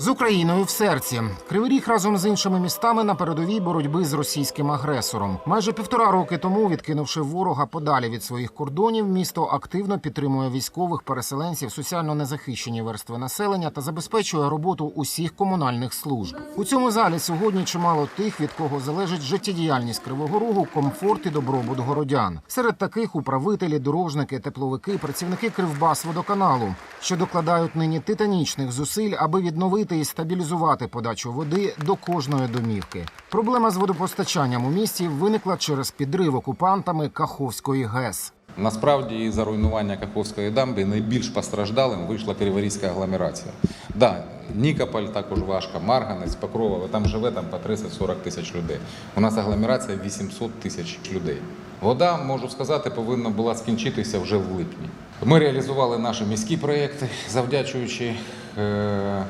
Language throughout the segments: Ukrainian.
З Україною в серці Кривий Ріг разом з іншими містами на передовій боротьби з російським агресором. Майже півтора роки тому, відкинувши ворога подалі від своїх кордонів, місто активно підтримує військових переселенців, соціально незахищені верстви населення та забезпечує роботу усіх комунальних служб. У цьому залі сьогодні чимало тих, від кого залежить життєдіяльність Кривого Рогу, комфорт і добробут городян. Серед таких управителі, дорожники, тепловики, працівники Кривбасводоканалу, що докладають нині титанічних зусиль, аби відновити і стабілізувати подачу води до кожної домівки. Проблема з водопостачанням у місті виникла через підрив окупантами Каховської ГЕС. Насправді із-за руйнування Каховської дамби найбільш постраждалим вийшла Криворізька агломерація. Да, Нікополь також важко, Марганець, Покрова, там живе там по 30-40 тисяч людей. У нас агломерація 800 тисяч людей. Вода, можу сказати, повинна була скінчитися вже в липні. Ми реалізували наші міські проєкти, завдячуючи е,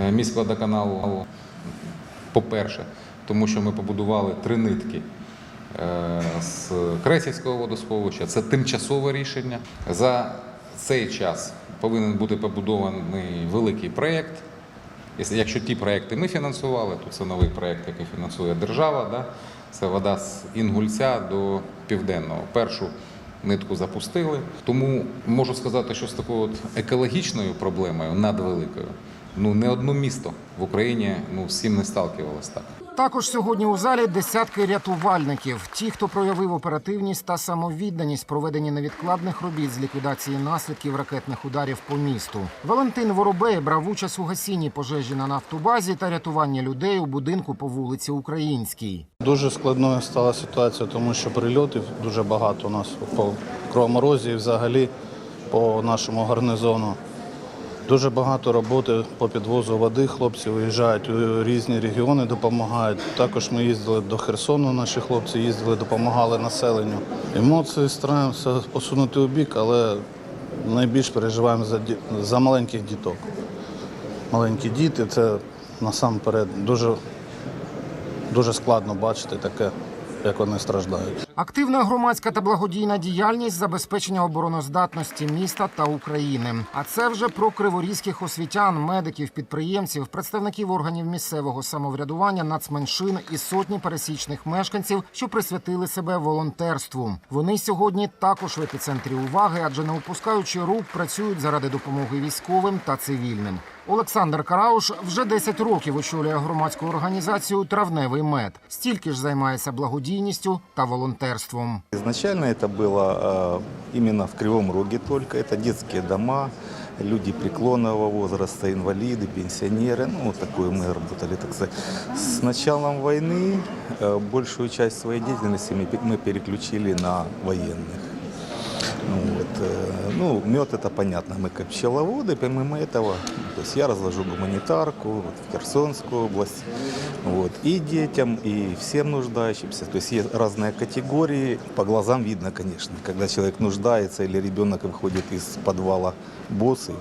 е, міськводоканалу. По-перше, тому що ми побудували три нитки е, з Кресівського водосховища. Це тимчасове рішення. За цей час повинен бути побудований великий проєкт. Якщо ті проєкти ми фінансували, то це новий проєкт, який фінансує держава. Да? Це вода з Інгульця до Південного. Першу нитку запустили. Тому можу сказати, що з такою от екологічною проблемою надвеликою, ну не одне місто в Україні ну, цим не сталкивалось так. Також сьогодні у залі десятки рятувальників, ті, хто проявив оперативність та самовідданість проведенні невідкладних робіт з ліквідації наслідків ракетних ударів по місту. Валентин Воробей брав участь у гасінні пожежі на нафтобазі та рятуванні людей у будинку по вулиці Українській. Дуже складною стала ситуація, тому що прильотів дуже багато у нас по Кровоморозі і взагалі по нашому гарнизону. Дуже багато роботи по підвозу води. Хлопці виїжджають у різні регіони, допомагають. Також ми їздили до Херсону, наші хлопці їздили, допомагали населенню. Емоції стараємося посунути у бік, але найбільш переживаємо за, за маленьких діток. Маленькі діти це насамперед дуже дуже складно бачити таке, як вони страждають. Активна громадська та благодійна діяльність забезпечення обороноздатності міста та України. А це вже про криворізьких освітян, медиків, підприємців, представників органів місцевого самоврядування, нацменшин і сотні пересічних мешканців, що присвятили себе волонтерству. Вони сьогодні також в епіцентрі уваги, адже не опускаючи рук, працюють заради допомоги військовим та цивільним. Олександр Карауш вже 10 років очолює громадську організацію Травневий мед. Стільки ж займається благодійністю та волонтерством. Изначально это было э, именно в Кривом Роге только. Это детские дома, люди преклонного возраста, инвалиды, пенсионеры. Ну, вот такое мы работали, так сказать. С началом войны э, большую часть своей деятельности мы пе- мы переключили на военных. Вот, э, ну, мед это понятно, мы как пчеловоды, помимо этого, то есть я разложу гуманитарку вот, в Херсонскую область, вот, и детям, и всем нуждающимся. То есть есть разные категории, по глазам видно, конечно, когда человек нуждается или ребенок выходит из подвала босый,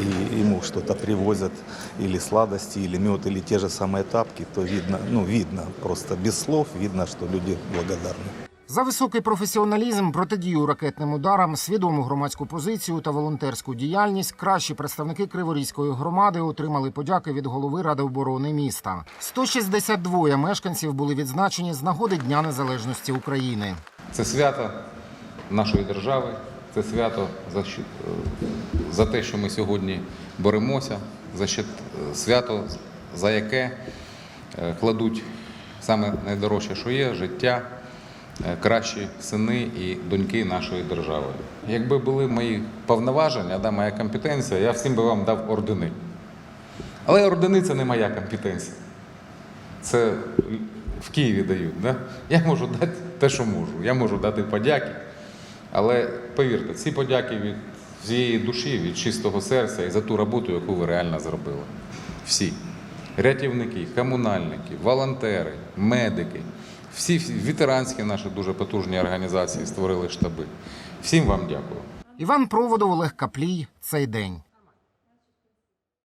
и ему что-то привозят, или сладости, или мед, или те же самые тапки, то видно, ну, видно, просто без слов видно, что люди благодарны. За високий професіоналізм, протидію ракетним ударам, свідому громадську позицію та волонтерську діяльність кращі представники Криворізької громади отримали подяки від голови Ради оборони міста. 162 мешканців були відзначені з нагоди Дня Незалежності України. Це свято нашої держави, це свято за, за те, що ми сьогодні боремося, за свято, за яке е, кладуть саме найдорожче, що є життя, кращі сини і доньки нашої держави. Якби були мої повноваження, да, моя компетенція, я всім би вам дав ордени. Але ордени це не моя компетенція. Це в Києві дають. Да? Я можу дати те, що можу. Я можу дати подяки. Але повірте, ці подяки від всієї душі, від чистого серця і за ту роботу, яку ви реально зробили. Всі. Рятівники, комунальники, волонтери, медики, всі ветеранські наші дуже потужні організації створили штаби. Всім вам дякую. Іван Проводов, Олег Каплій. Цей день.